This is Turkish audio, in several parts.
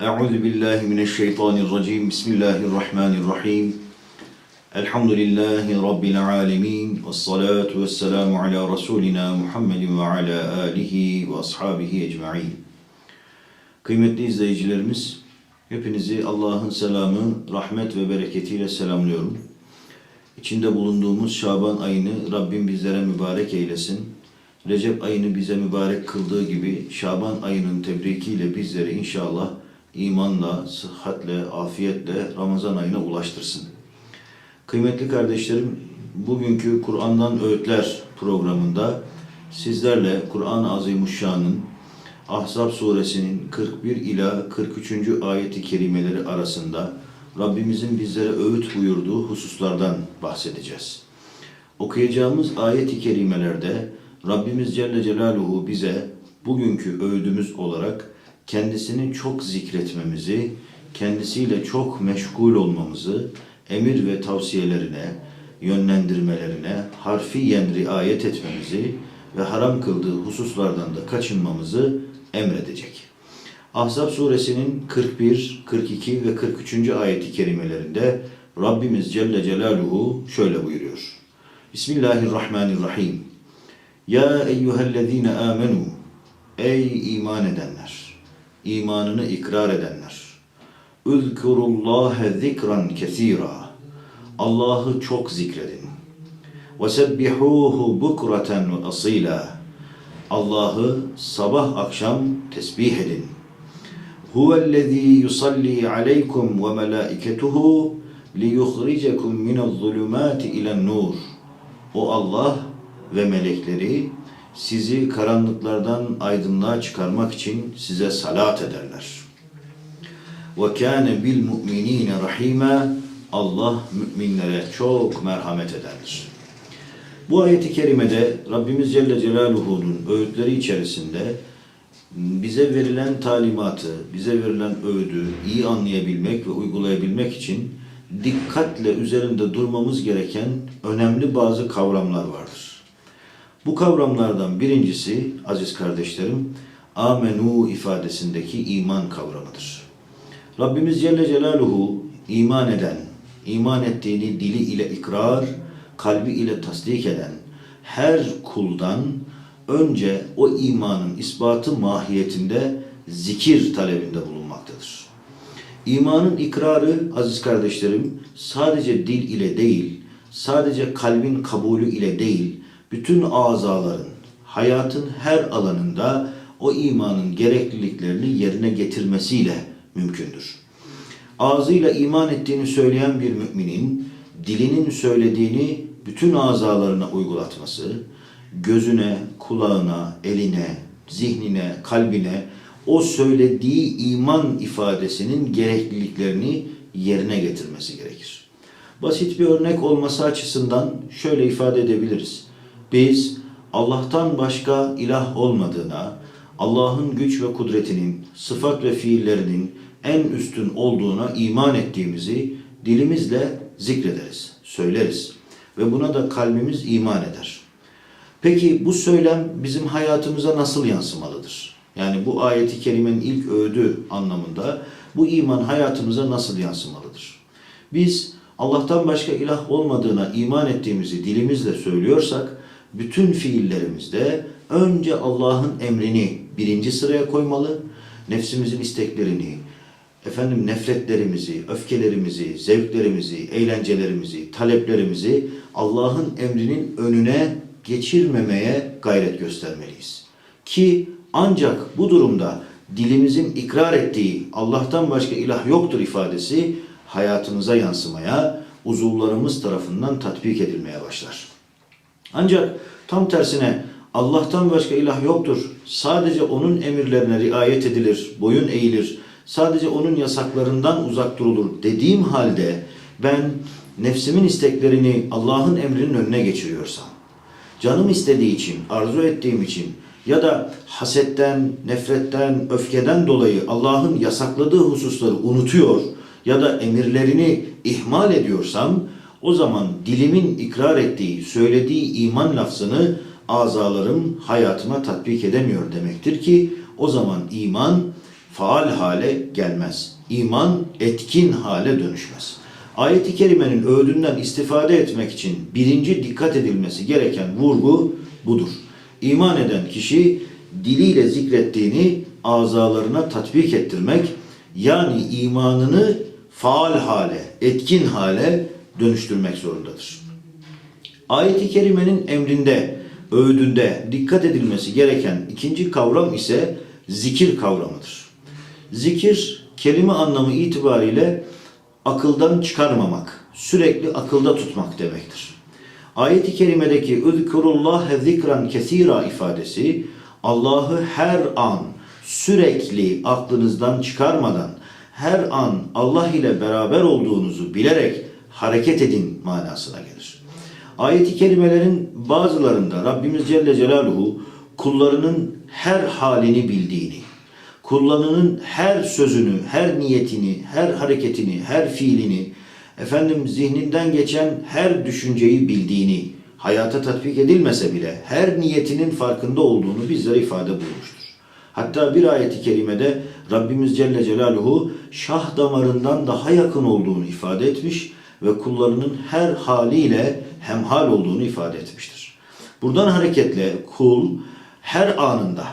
Euzu billahi mineşşeytanirracim. Bismillahirrahmanirrahim. Elhamdülillahi rabbil alamin. Ves salatu vesselamu ala rasulina Muhammedin ve ala alihi ve ashabihi ecmaîn. Kıymetli izleyicilerimiz, hepinizi Allah'ın selamı, rahmet ve bereketiyle selamlıyorum. İçinde bulunduğumuz Şaban ayını Rabbim bizlere mübarek eylesin. Recep ayını bize mübarek kıldığı gibi Şaban ayının tebrikiyle bizleri inşallah imanla, sıhhatle, afiyetle Ramazan ayına ulaştırsın. Kıymetli kardeşlerim, bugünkü Kur'an'dan Öğütler programında sizlerle Kur'an-ı Azimuşşan'ın Ahzab suresinin 41 ila 43. ayeti kerimeleri arasında Rabbimizin bizlere öğüt buyurduğu hususlardan bahsedeceğiz. Okuyacağımız ayet-i kerimelerde Rabbimiz Celle Celaluhu bize bugünkü öğüdümüz olarak kendisini çok zikretmemizi, kendisiyle çok meşgul olmamızı, emir ve tavsiyelerine, yönlendirmelerine harfiyen riayet etmemizi ve haram kıldığı hususlardan da kaçınmamızı emredecek. Ahzab suresinin 41, 42 ve 43. ayeti kerimelerinde Rabbimiz Celle Celaluhu şöyle buyuruyor. Bismillahirrahmanirrahim. Ya eyyühellezine amenu Ey iman edenler, imanını ikrar edenler. Üzkurullâhe zikran kesîrâ. Allah'ı çok zikredin. Ve sebbihuhu bukraten ve asîlâ. Allah'ı sabah akşam tesbih edin. Huvellezî yusalli aleykum ve melâiketuhu liyukhricekum minel-zulümâti ilen-nur. O Allah ve melekleri sizi karanlıklardan aydınlığa çıkarmak için size salat ederler. Ve kâne bil mu'minîne rahîmâ. Allah müminlere çok merhamet ederdir. Bu ayeti kerimede Rabbimiz Celle Celaluhu'nun öğütleri içerisinde bize verilen talimatı, bize verilen öğüdü iyi anlayabilmek ve uygulayabilmek için dikkatle üzerinde durmamız gereken önemli bazı kavramlar vardır. Bu kavramlardan birincisi aziz kardeşlerim amenu ifadesindeki iman kavramıdır. Rabbimiz Celle Celaluhu iman eden, iman ettiğini dili ile ikrar, kalbi ile tasdik eden her kuldan önce o imanın ispatı mahiyetinde zikir talebinde bulunmaktadır. İmanın ikrarı aziz kardeşlerim sadece dil ile değil, sadece kalbin kabulü ile değil, bütün azaların, hayatın her alanında o imanın gerekliliklerini yerine getirmesiyle mümkündür. Ağzıyla iman ettiğini söyleyen bir müminin dilinin söylediğini bütün azalarına uygulatması, gözüne, kulağına, eline, zihnine, kalbine o söylediği iman ifadesinin gerekliliklerini yerine getirmesi gerekir. Basit bir örnek olması açısından şöyle ifade edebiliriz. Biz Allah'tan başka ilah olmadığına, Allah'ın güç ve kudretinin, sıfat ve fiillerinin en üstün olduğuna iman ettiğimizi dilimizle zikrederiz, söyleriz ve buna da kalbimiz iman eder. Peki bu söylem bizim hayatımıza nasıl yansımalıdır? Yani bu ayeti kerimenin ilk öğüdü anlamında bu iman hayatımıza nasıl yansımalıdır? Biz Allah'tan başka ilah olmadığına iman ettiğimizi dilimizle söylüyorsak bütün fiillerimizde önce Allah'ın emrini birinci sıraya koymalı, nefsimizin isteklerini, efendim nefretlerimizi, öfkelerimizi, zevklerimizi, eğlencelerimizi, taleplerimizi Allah'ın emrinin önüne geçirmemeye gayret göstermeliyiz. Ki ancak bu durumda dilimizin ikrar ettiği Allah'tan başka ilah yoktur ifadesi hayatımıza yansımaya, uzuvlarımız tarafından tatbik edilmeye başlar. Ancak tam tersine Allah'tan başka ilah yoktur. Sadece onun emirlerine riayet edilir, boyun eğilir. Sadece onun yasaklarından uzak durulur dediğim halde ben nefsimin isteklerini Allah'ın emrinin önüne geçiriyorsam, canım istediği için, arzu ettiğim için ya da hasetten, nefretten, öfkeden dolayı Allah'ın yasakladığı hususları unutuyor ya da emirlerini ihmal ediyorsam o zaman dilimin ikrar ettiği, söylediği iman lafzını azalarım hayatıma tatbik edemiyor demektir ki o zaman iman faal hale gelmez. İman etkin hale dönüşmez. Ayet-i kerimenin öğüdünden istifade etmek için birinci dikkat edilmesi gereken vurgu budur. İman eden kişi diliyle zikrettiğini azalarına tatbik ettirmek, yani imanını faal hale, etkin hale dönüştürmek zorundadır. Ayet-i kerimenin emrinde, öğüdünde dikkat edilmesi gereken ikinci kavram ise zikir kavramıdır. Zikir kelime anlamı itibariyle akıldan çıkarmamak, sürekli akılda tutmak demektir. Ayet-i kerimedeki "Üzkurullahe zikran kesira" ifadesi Allah'ı her an sürekli aklınızdan çıkarmadan her an Allah ile beraber olduğunuzu bilerek hareket edin manasına gelir. Ayet-i kerimelerin bazılarında Rabbimiz Celle Celaluhu kullarının her halini bildiğini, kullarının her sözünü, her niyetini, her hareketini, her fiilini, efendim zihninden geçen her düşünceyi bildiğini, hayata tatbik edilmese bile her niyetinin farkında olduğunu bizlere ifade buyurmuştur. Hatta bir ayeti kerimede Rabbimiz Celle Celaluhu şah damarından daha yakın olduğunu ifade etmiş ve kullarının her haliyle hemhal olduğunu ifade etmiştir. Buradan hareketle kul her anında,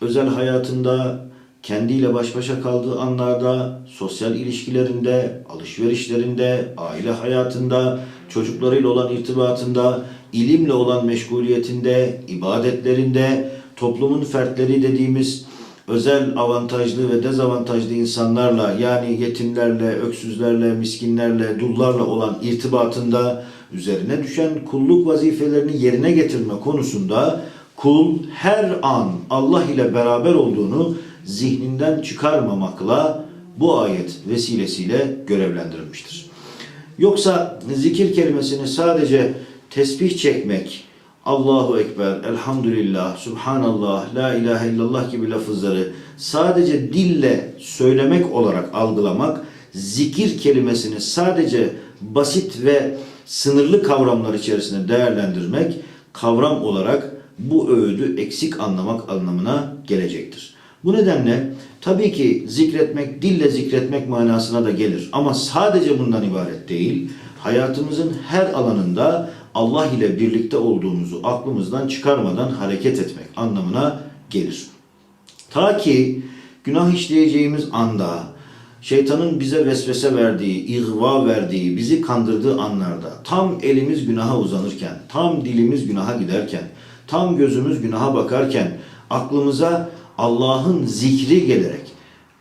özel hayatında, kendiyle baş başa kaldığı anlarda, sosyal ilişkilerinde, alışverişlerinde, aile hayatında, çocuklarıyla olan irtibatında, ilimle olan meşguliyetinde, ibadetlerinde, toplumun fertleri dediğimiz özel avantajlı ve dezavantajlı insanlarla yani yetimlerle, öksüzlerle, miskinlerle, dullarla olan irtibatında üzerine düşen kulluk vazifelerini yerine getirme konusunda kul her an Allah ile beraber olduğunu zihninden çıkarmamakla bu ayet vesilesiyle görevlendirilmiştir. Yoksa zikir kelimesini sadece tesbih çekmek, Allahu Ekber, Elhamdülillah, Subhanallah, La ilahe illallah gibi lafızları sadece dille söylemek olarak algılamak, zikir kelimesini sadece basit ve sınırlı kavramlar içerisinde değerlendirmek, kavram olarak bu öğüdü eksik anlamak anlamına gelecektir. Bu nedenle tabii ki zikretmek, dille zikretmek manasına da gelir. Ama sadece bundan ibaret değil, hayatımızın her alanında Allah ile birlikte olduğumuzu aklımızdan çıkarmadan hareket etmek anlamına gelir. Ta ki günah işleyeceğimiz anda, şeytanın bize vesvese verdiği, ihva verdiği, bizi kandırdığı anlarda, tam elimiz günaha uzanırken, tam dilimiz günaha giderken, tam gözümüz günaha bakarken, aklımıza Allah'ın zikri gelerek,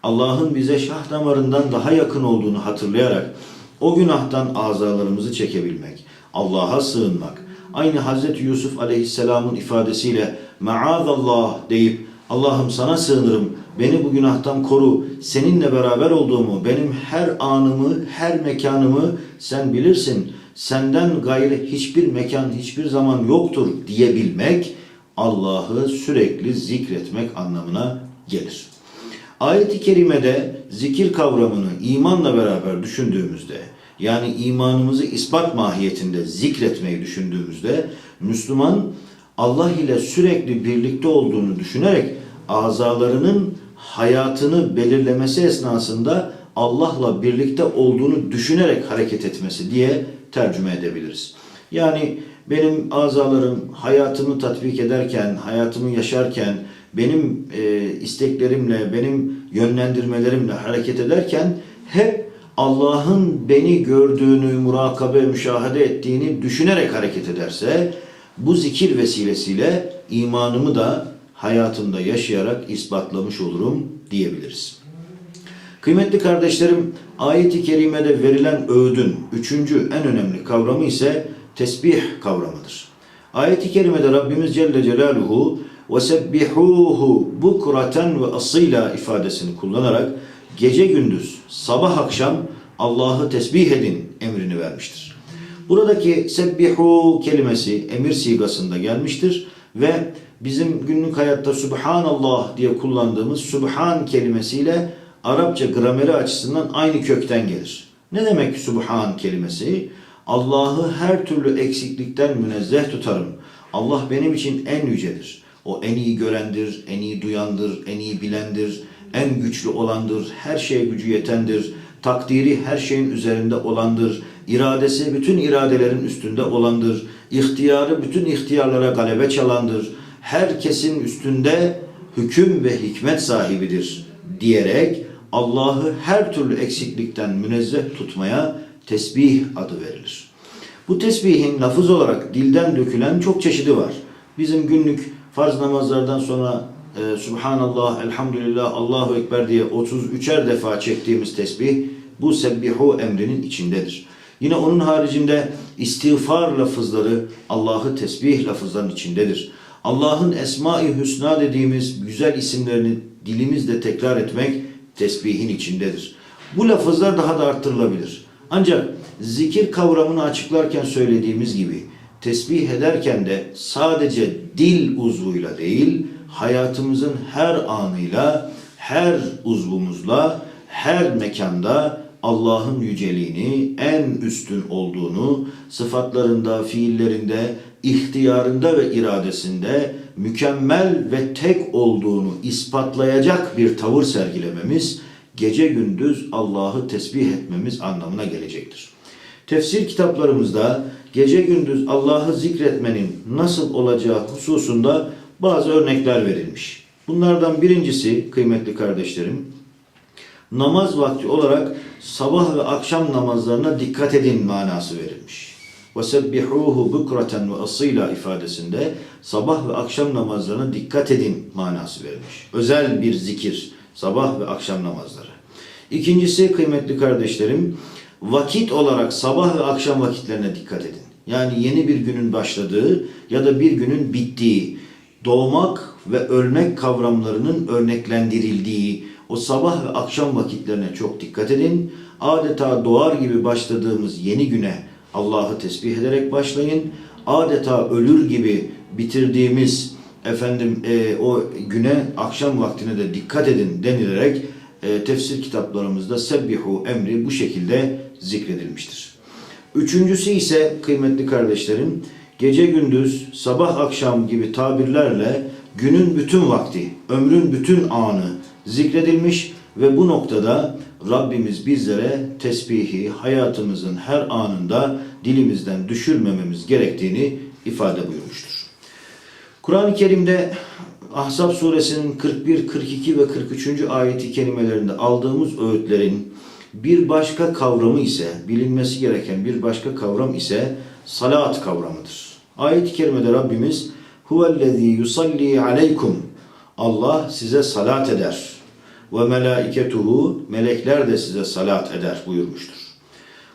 Allah'ın bize şah damarından daha yakın olduğunu hatırlayarak, o günahtan azalarımızı çekebilmek, Allah'a sığınmak, aynı Hazreti Yusuf Aleyhisselam'ın ifadesiyle maazallah deyip Allah'ım sana sığınırım, beni bu günahtan koru, seninle beraber olduğumu, benim her anımı, her mekanımı sen bilirsin, senden gayrı hiçbir mekan, hiçbir zaman yoktur. diyebilmek, Allah'ı sürekli zikretmek anlamına gelir. Ayet-i kerimede zikir kavramını imanla beraber düşündüğümüzde, yani imanımızı ispat mahiyetinde zikretmeyi düşündüğümüzde, Müslüman Allah ile sürekli birlikte olduğunu düşünerek azalarının hayatını belirlemesi esnasında Allah'la birlikte olduğunu düşünerek hareket etmesi diye tercüme edebiliriz. Yani benim azalarım hayatımı tatbik ederken, hayatımı yaşarken, benim e, isteklerimle, benim yönlendirmelerimle hareket ederken hep Allah'ın beni gördüğünü, murakabe, müşahede ettiğini düşünerek hareket ederse bu zikir vesilesiyle imanımı da hayatımda yaşayarak ispatlamış olurum diyebiliriz. Kıymetli kardeşlerim, ayet-i kerimede verilen öğüdün üçüncü en önemli kavramı ise tesbih kavramıdır. Ayet-i kerimede Rabbimiz Celle Celaluhu وَسَبِّحُوهُ bukraten ve asıyla ifadesini kullanarak gece gündüz, sabah akşam Allah'ı tesbih edin emrini vermiştir. Buradaki sebbihu kelimesi emir sigasında gelmiştir ve bizim günlük hayatta Subhanallah diye kullandığımız Subhan kelimesiyle Arapça grameri açısından aynı kökten gelir. Ne demek Subhan kelimesi? Allah'ı her türlü eksiklikten münezzeh tutarım. Allah benim için en yücedir. O en iyi görendir, en iyi duyandır, en iyi bilendir, en güçlü olandır, her şeye gücü yetendir, takdiri her şeyin üzerinde olandır, iradesi bütün iradelerin üstünde olandır, ihtiyarı bütün ihtiyarlara galebe çalandır, herkesin üstünde hüküm ve hikmet sahibidir diyerek Allah'ı her türlü eksiklikten münezzeh tutmaya tesbih adı verilir. Bu tesbihin lafız olarak dilden dökülen çok çeşidi var. Bizim günlük farz namazlardan sonra e, Subhanallah, Elhamdülillah, Allahu Ekber diye 33'er defa çektiğimiz tesbih bu sebbihu emrinin içindedir. Yine onun haricinde istiğfar lafızları Allah'ı tesbih lafızların içindedir. Allah'ın Esma-i Hüsna dediğimiz güzel isimlerini dilimizle tekrar etmek tesbihin içindedir. Bu lafızlar daha da arttırılabilir. Ancak zikir kavramını açıklarken söylediğimiz gibi tesbih ederken de sadece dil uzvuyla değil, hayatımızın her anıyla, her uzvumuzla, her mekanda Allah'ın yüceliğini, en üstün olduğunu, sıfatlarında, fiillerinde, ihtiyarında ve iradesinde mükemmel ve tek olduğunu ispatlayacak bir tavır sergilememiz, gece gündüz Allah'ı tesbih etmemiz anlamına gelecektir. Tefsir kitaplarımızda gece gündüz Allah'ı zikretmenin nasıl olacağı hususunda bazı örnekler verilmiş. Bunlardan birincisi kıymetli kardeşlerim, namaz vakti olarak sabah ve akşam namazlarına dikkat edin manası verilmiş. وَسَبِّحُوهُ بُكْرَةً وَأَصِيلًا ifadesinde sabah ve akşam namazlarına dikkat edin manası verilmiş. Özel bir zikir, sabah ve akşam namazları. İkincisi kıymetli kardeşlerim, vakit olarak sabah ve akşam vakitlerine dikkat edin. Yani yeni bir günün başladığı ya da bir günün bittiği, doğmak ve ölmek kavramlarının örneklendirildiği o sabah ve akşam vakitlerine çok dikkat edin. Adeta doğar gibi başladığımız yeni güne Allah'ı tesbih ederek başlayın. Adeta ölür gibi bitirdiğimiz efendim e, o güne akşam vaktine de dikkat edin denilerek e, tefsir kitaplarımızda sebbihu emri bu şekilde zikredilmiştir. Üçüncüsü ise kıymetli kardeşlerim gece gündüz sabah akşam gibi tabirlerle günün bütün vakti, ömrün bütün anı zikredilmiş ve bu noktada Rabbimiz bizlere tesbihi hayatımızın her anında dilimizden düşürmememiz gerektiğini ifade buyurmuştur. Kur'an-ı Kerim'de Ahzab suresinin 41, 42 ve 43. ayeti kelimelerinde aldığımız öğütlerin bir başka kavramı ise, bilinmesi gereken bir başka kavram ise salat kavramıdır. Ayet-i kerimede Rabbimiz huvellezî yusalli aleykum Allah size salat eder ve melaiketuhu melekler de size salat eder buyurmuştur.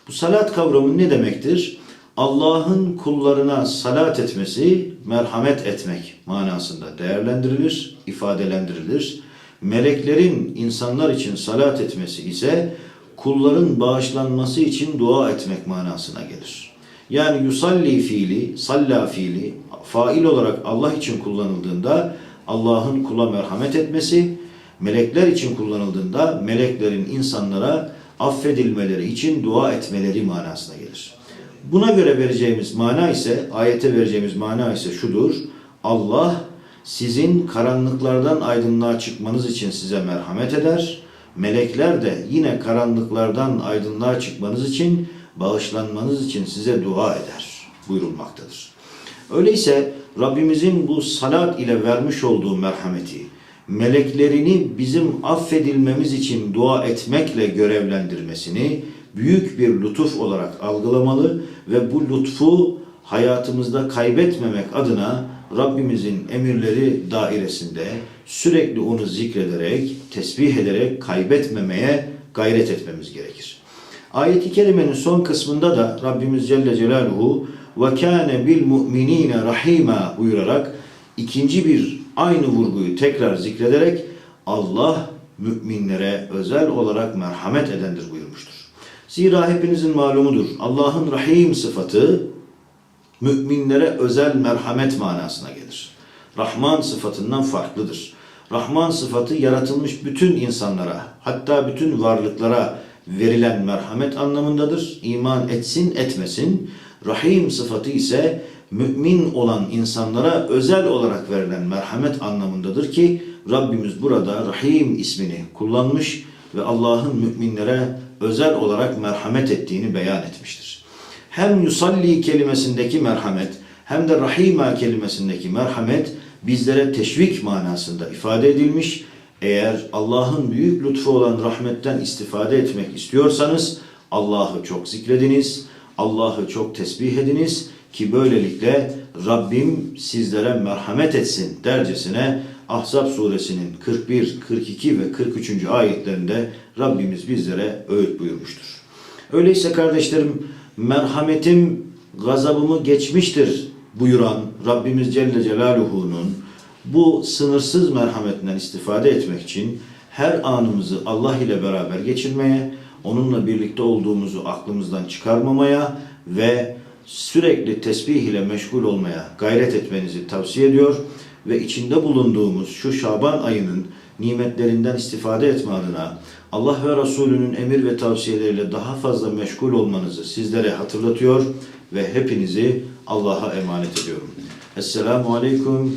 Bu salat kavramı ne demektir? Allah'ın kullarına salat etmesi, merhamet etmek manasında değerlendirilir, ifadelendirilir. Meleklerin insanlar için salat etmesi ise kulların bağışlanması için dua etmek manasına gelir. Yani yusalli fiili, salla fiili fail olarak Allah için kullanıldığında Allah'ın kula merhamet etmesi, melekler için kullanıldığında meleklerin insanlara affedilmeleri için dua etmeleri manasına gelir. Buna göre vereceğimiz mana ise, ayete vereceğimiz mana ise şudur. Allah sizin karanlıklardan aydınlığa çıkmanız için size merhamet eder. Melekler de yine karanlıklardan aydınlığa çıkmanız için, bağışlanmanız için size dua eder buyurulmaktadır. Öyleyse Rabbimizin bu salat ile vermiş olduğu merhameti, meleklerini bizim affedilmemiz için dua etmekle görevlendirmesini büyük bir lütuf olarak algılamalı ve bu lütfu hayatımızda kaybetmemek adına Rabbimizin emirleri dairesinde sürekli onu zikrederek, tesbih ederek kaybetmemeye gayret etmemiz gerekir. Ayet-i kerimenin son kısmında da Rabbimiz Celle Celaluhu ve kâne bil mu'minîne rahîmâ buyurarak ikinci bir aynı vurguyu tekrar zikrederek Allah müminlere özel olarak merhamet edendir buyurmuştur. Zira hepinizin malumudur. Allah'ın rahim sıfatı müminlere özel merhamet manasına gelir. Rahman sıfatından farklıdır. Rahman sıfatı yaratılmış bütün insanlara, hatta bütün varlıklara verilen merhamet anlamındadır. İman etsin etmesin. Rahim sıfatı ise mümin olan insanlara özel olarak verilen merhamet anlamındadır ki Rabbimiz burada Rahim ismini kullanmış ve Allah'ın müminlere özel olarak merhamet ettiğini beyan etmiştir. Hem yusalli kelimesindeki merhamet hem de rahima kelimesindeki merhamet bizlere teşvik manasında ifade edilmiş. Eğer Allah'ın büyük lütfu olan rahmetten istifade etmek istiyorsanız Allah'ı çok zikrediniz, Allah'ı çok tesbih ediniz ki böylelikle Rabbim sizlere merhamet etsin dercesine Ahzab suresinin 41, 42 ve 43. ayetlerinde Rabbimiz bizlere öğüt buyurmuştur. Öyleyse kardeşlerim merhametim gazabımı geçmiştir buyuran Rabbimiz Celle Celaluhu'nun bu sınırsız merhametinden istifade etmek için her anımızı Allah ile beraber geçirmeye, onunla birlikte olduğumuzu aklımızdan çıkarmamaya ve sürekli tesbih ile meşgul olmaya gayret etmenizi tavsiye ediyor ve içinde bulunduğumuz şu Şaban ayının nimetlerinden istifade etme adına Allah ve Resulünün emir ve tavsiyeleriyle daha fazla meşgul olmanızı sizlere hatırlatıyor ve hepinizi Allah'a emanet ediyorum. Esselamu Aleyküm